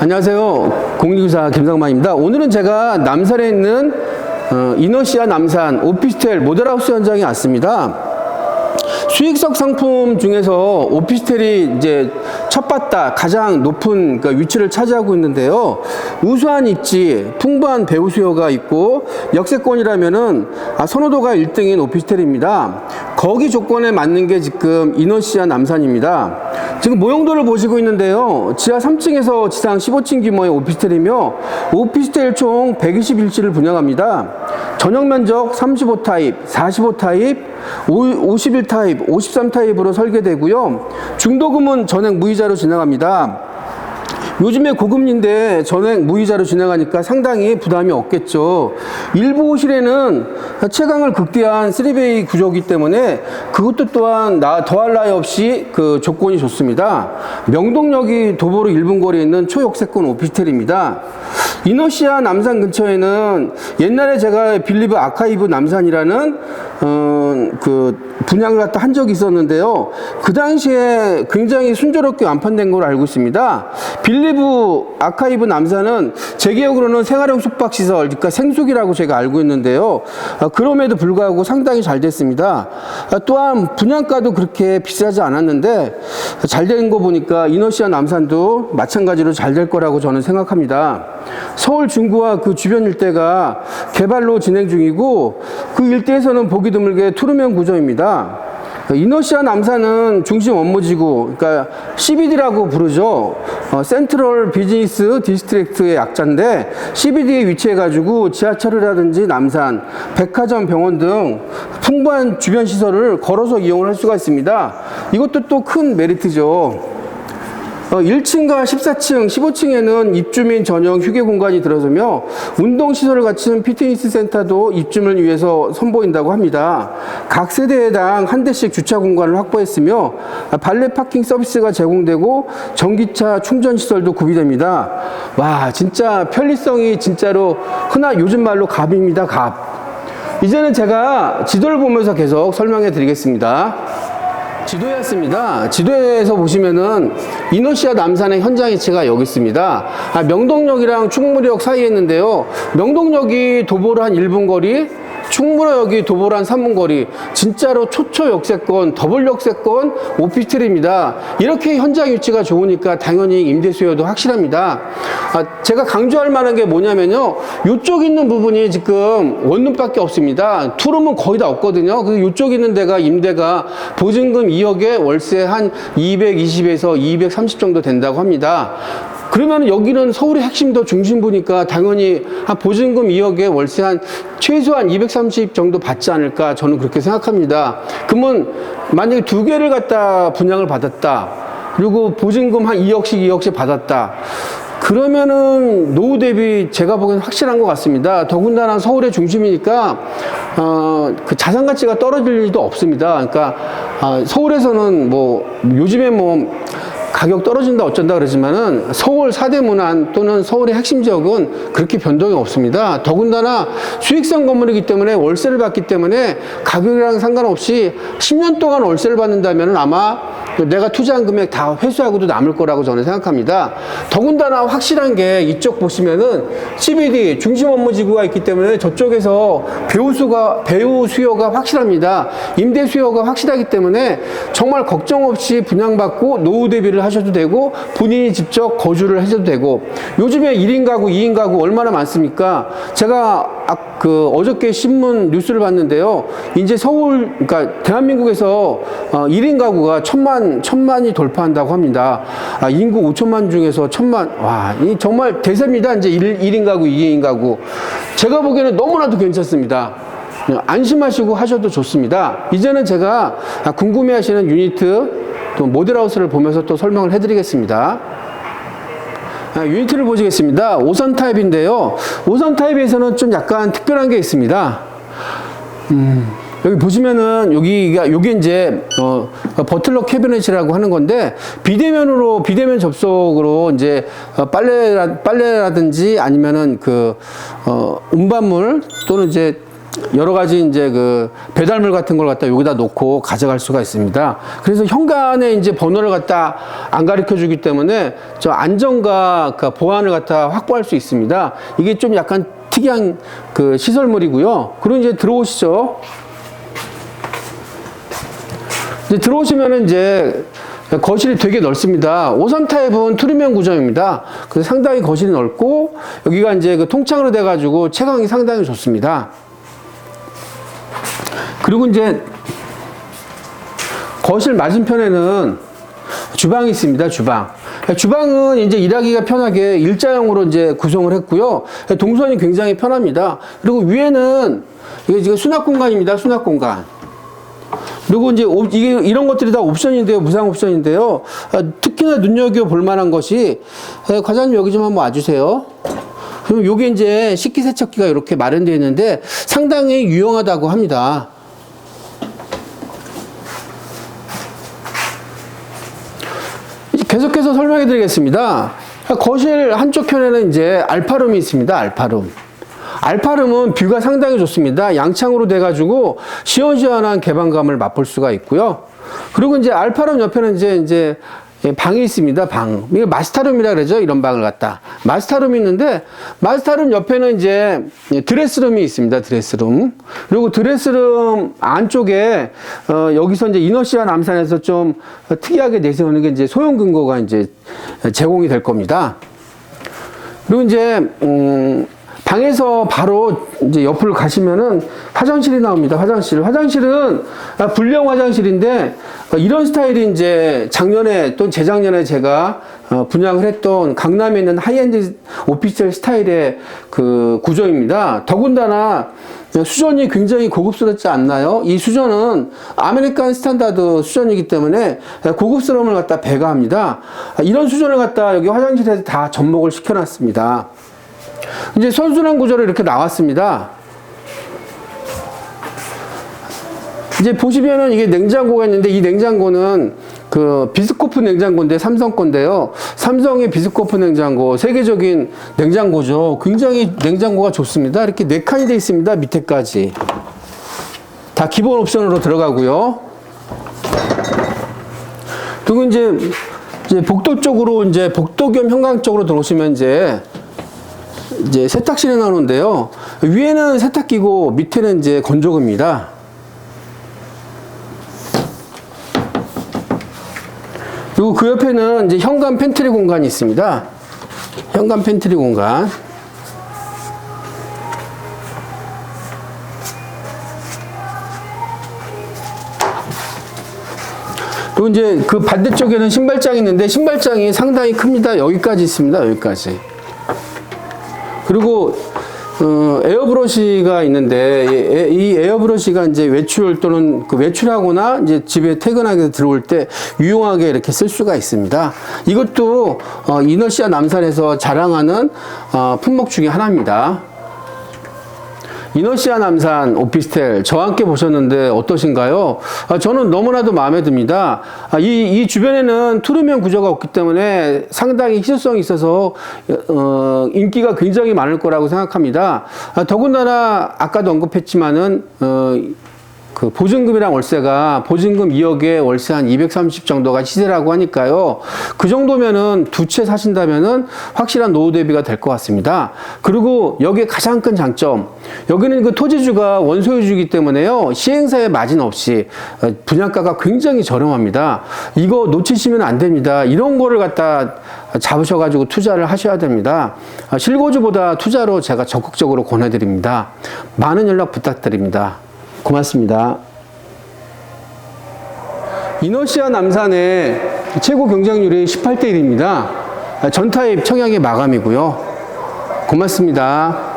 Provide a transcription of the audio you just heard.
안녕하세요. 공리구사 김상만입니다. 오늘은 제가 남산에 있는 어, 이너시아 남산 오피스텔 모델하우스 현장에 왔습니다. 수익성 상품 중에서 오피스텔이 이제 첫 받다 가장 높은 그 위치를 차지하고 있는데요. 우수한 입지, 풍부한 배우 수요가 있고 역세권이라면은 아, 선호도가 1등인 오피스텔입니다. 거기 조건에 맞는 게 지금 이너시아 남산입니다. 지금 모형도를 보시고 있는데요. 지하 3층에서 지상 15층 규모의 오피스텔이며 오피스텔 총 121실을 분양합니다. 전용 면적 35 타입, 45 타입, 51 타입, 53 타입으로 설계되고요. 중도금은 전액 무이자로 진행합니다. 요즘에 고금리인데 전액 무이자로 진행하니까 상당히 부담이 없겠죠. 일부 호실에는 채광을 극대화한 3베이 구조이기 때문에 그것도 또한 나 더할 나위 없이 그 조건이 좋습니다. 명동역이 도보로 1분 거리에 있는 초역세권 오피스텔입니다. 이너시아 남산 근처에는 옛날에 제가 빌리브 아카이브 남산이라는 어, 그 분양을 갖다 한 적이 있었는데요. 그 당시에 굉장히 순조롭게 완판된 걸로 알고 있습니다. 빌리브 아카이브 남산은 제 기억으로는 생활용 숙박시설, 그러니까 생숙이라고 제가 알고 있는데요. 아, 그럼에도 불구하고 상당히 잘 됐습니다. 아, 또한 분양가도 그렇게 비싸지 않았는데 잘 된 거 보니까 이너시아 남산도 마찬가지로 잘 될 거라고 저는 생각합니다. 서울 중구와 그 주변 일대가 개발로 진행 중이고 그 일대에서는 보기 드물게 투르면 구조입니다. 이너시아 남산은 중심 업무지구, 그러니까 CBD라고 부르죠. 어, 센트럴 비즈니스 디스트릭트의 약자인데 CBD에 위치해가지고 지하철이라든지 남산, 백화점, 병원 등 풍부한 주변 시설을 걸어서 이용을 할 수가 있습니다. 이것도 또 큰 메리트죠. 어, 1층과 14층, 15층에는 입주민 전용 휴게 공간이 들어서며 운동시설을 갖춘 피트니스 센터도 입주민을 위해서 선보인다고 합니다. 각 세대당 한 대씩 주차 공간을 확보했으며 발레 파킹 서비스가 제공되고 전기차 충전 시설도 구비됩니다. 와, 진짜 편리성이 진짜로 흔한 요즘 말로 갑입니다, 갑. 이제는 제가 지도를 보면서 계속 설명해 드리겠습니다. 지도였습니다. 지도에서 보시면은 이너시아 남산의 현장 위치가 여기 있습니다. 아, 명동역이랑 충무역 사이에 있는데요. 명동역이 도보로 한 1분 거리, 충무로역이 도보로 한 3분 거리. 진짜로 초초 역세권, 더블 역세권 오피스텔입니다. 이렇게 현장 위치가 좋으니까 당연히 임대 수요도 확실합니다. 아, 제가 강조할 만한 게 뭐냐면요. 이쪽 있는 부분이 지금 원룸밖에 없습니다. 투룸은 거의 다 없거든요. 그 이쪽 있는 데가 임대가 보증금 2억에 월세 한 220에서 230 정도 된다고 합니다. 그러면 여기는 서울의 핵심도 중심부니까 당연히 한 보증금 2억에 월세 한 최소한 230 정도 받지 않을까 저는 그렇게 생각합니다. 그러면 만약에 두 개를 갖다 분양을 받았다. 그리고 보증금 한 2억씩 2억씩 받았다. 그러면은 노후 대비 제가 보기엔 확실한 것 같습니다. 더군다나 서울의 중심이니까 어, 그 자산 가치가 떨어질 일도 없습니다. 그러니까 아, 서울에서는 뭐 요즘에 뭐 가격 떨어진다 어쩐다 그러지만은 서울 사대문안 또는 서울의 핵심 지역은 그렇게 변동이 없습니다. 더군다나 수익성 건물이기 때문에 월세를 받기 때문에 가격이랑 상관없이 10년 동안 월세를 받는다면 아마 내가 투자한 금액 다 회수하고도 남을 거라고 저는 생각합니다. 더군다나 확실한 게 이쪽 보시면은 CBD 중심 업무 지구가 있기 때문에 저쪽에서 배우 수가 배우 수요가 확실합니다. 임대 수요가 확실하기 때문에 정말 걱정 없이 분양받고 노후 대비를 하셔도 되고 본인이 직접 거주를 하셔도 되고 요즘에 1인 가구, 2인 가구 얼마나 많습니까? 제가 아, 그 어저께 신문 뉴스를 봤는데요. 이제 서울 그러니까 대한민국에서 어, 1인 가구가 천만 천만이 돌파한다고 합니다. 아, 인구 5천만 중에서 천만 와, 이 정말 대세입니다. 이제 1, 1인 가구, 2인 가구. 제가 보기에는 너무나도 괜찮습니다. 안심하시고 하셔도 좋습니다. 이제는 제가 아, 궁금해하시는 유니트 또 모델하우스를 보면서 또 설명을 해드리겠습니다. 아, 유니트를 보시겠습니다. 5선 타입인데요. 5선 타입에서는 좀 약간 특별한 게 있습니다. 음, 여기 보시면은 여기가 여기 이제 어, 버틀러 캐비넷이라고 하는 건데 비대면으로 비대면 접속으로 이제 어, 빨래 빨래라든지 아니면은 그 어, 운반물 또는 이제 여러 가지 이제 그 배달물 같은 걸 갖다 여기다 놓고 가져갈 수가 있습니다. 그래서 현관에 이제 번호를 갖다 안 가르쳐 주기 때문에 저 안전과 그 보안을 갖다 확보할 수 있습니다. 이게 좀 약간 특이한 그 시설물이고요. 그리고 이제 들어오시죠. 이제 들어오시면은 이제 거실이 되게 넓습니다. 53 타입은 투리면 구조입니다. 그래서 상당히 거실이 넓고 여기가 이제 그 통창으로 돼가지고 채광이 상당히 좋습니다. 그리고 이제 거실 맞은편에는 주방이 있습니다. 주방. 주방은 이제 일하기가 편하게 일자형으로 이제 구성을 했고요. 동선이 굉장히 편합니다. 그리고 위에는 이게 지금 수납 공간입니다. 수납 공간. 그리고 이제 옵- 이게 이런 것들이 다 옵션인데요, 무상 옵션인데요. 아, 특히나 눈여겨 볼 만한 것이 에, 과장님 여기 좀 한번 와주세요. 그럼 요게 이제 식기세척기가 이렇게 마련되어 있는데 상당히 유용하다고 합니다. 계속해서 설명해 드리겠습니다. 거실 한쪽 편에는 이제 알파룸이 있습니다. 알파룸. 알파룸은 뷰가 상당히 좋습니다. 양창으로 돼가지고 시원시원한 개방감을 맛볼 수가 있고요. 그리고 이제 알파룸 옆에는 이제 이제 예, 방이 있습니다. 방. 이게 마스터룸이라 그러죠. 이런 방을 갖다. 마스터룸이 있는데 마스터룸 옆에는 이제 예, 드레스룸이 있습니다. 드레스룸. 그리고 드레스룸 안쪽에 어, 여기서 이제 이너시아 남산에서 좀 특이하게 내세우는 게 이제 소형 근거가 이제 제공이 될 겁니다. 그리고 이제 음, 방에서 바로 이제 옆을 가시면은 화장실이 나옵니다. 화장실. 화장실은 아, 불량 화장실인데 어, 이런 스타일이 이제 작년에 또 재작년에 제가 어, 분양을 했던 강남에 있는 하이엔드 오피스텔 스타일의 그 구조입니다. 더군다나 수전이 굉장히 고급스럽지 않나요? 이 수전은 아메리칸 스탠다드 수전이기 때문에 고급스러움을 갖다 배가합니다. 아, 이런 수전을 갖다 여기 화장실에 다 접목을 시켜놨습니다. 이제 선순환 구조로 이렇게 나왔습니다. 이제 보시면은 이게 냉장고가 있는데 이 냉장고는 그 비스코프 냉장고인데 삼성 건데요. 삼성의 비스코프 냉장고 세계적인 냉장고죠. 굉장히 냉장고가 좋습니다. 이렇게 네 칸이 되어 있습니다. 밑에까지 다 기본 옵션으로 들어가고요. 그리고 이제 이제 복도 쪽으로 이제 복도 겸 현관 쪽으로 들어오시면 이제 이제 세탁실에 나오는데요. 위에는 세탁기고 밑에는 이제 건조기입니다. 그리고 그 옆에는 이제 현관 팬트리 공간이 있습니다. 현관 팬트리 공간. 그리고 이제 그 반대쪽에는 신발장이 있는데 신발장이 상당히 큽니다. 여기까지 있습니다. 여기까지. 그리고 어, 에어브러시가 있는데 이, 에어브러시가 이제 외출 또는 그 외출하거나 이제 집에 퇴근하게 들어올 때 유용하게 이렇게 쓸 수가 있습니다. 이것도 어, 이너시아 남산에서 자랑하는 어, 품목 중에 하나입니다. 이너시아 남산 오피스텔 저와 함께 보셨는데 어떠신가요? 아, 저는 너무나도 마음에 듭니다. 아, 이, 이 주변에는 투르면 구조가 없기 때문에 상당히 희소성이 있어서 어, 인기가 굉장히 많을 거라고 생각합니다. 아, 더군다나 아까도 언급했지만은 어, 그 보증금이랑 월세가 보증금 2억에 월세 한 230 정도가 시세라고 하니까요. 그 정도면은 두 채 사신다면은 확실한 노후 대비가 될 것 같습니다. 그리고 여기에 가장 큰 장점. 여기는 그 토지주가 원소유주이기 때문에요. 시행사의 마진 없이 어, 분양가가 굉장히 저렴합니다. 이거 놓치시면 안 됩니다. 이런 거를 갖다 잡으셔가지고 투자를 하셔야 됩니다. 아, 실거주보다 투자로 제가 적극적으로 권해드립니다. 많은 연락 부탁드립니다. 고맙습니다. 이너시아 남산의 최고 경쟁률이 18대 1입니다. 전타입 청약의 마감이고요. 고맙습니다.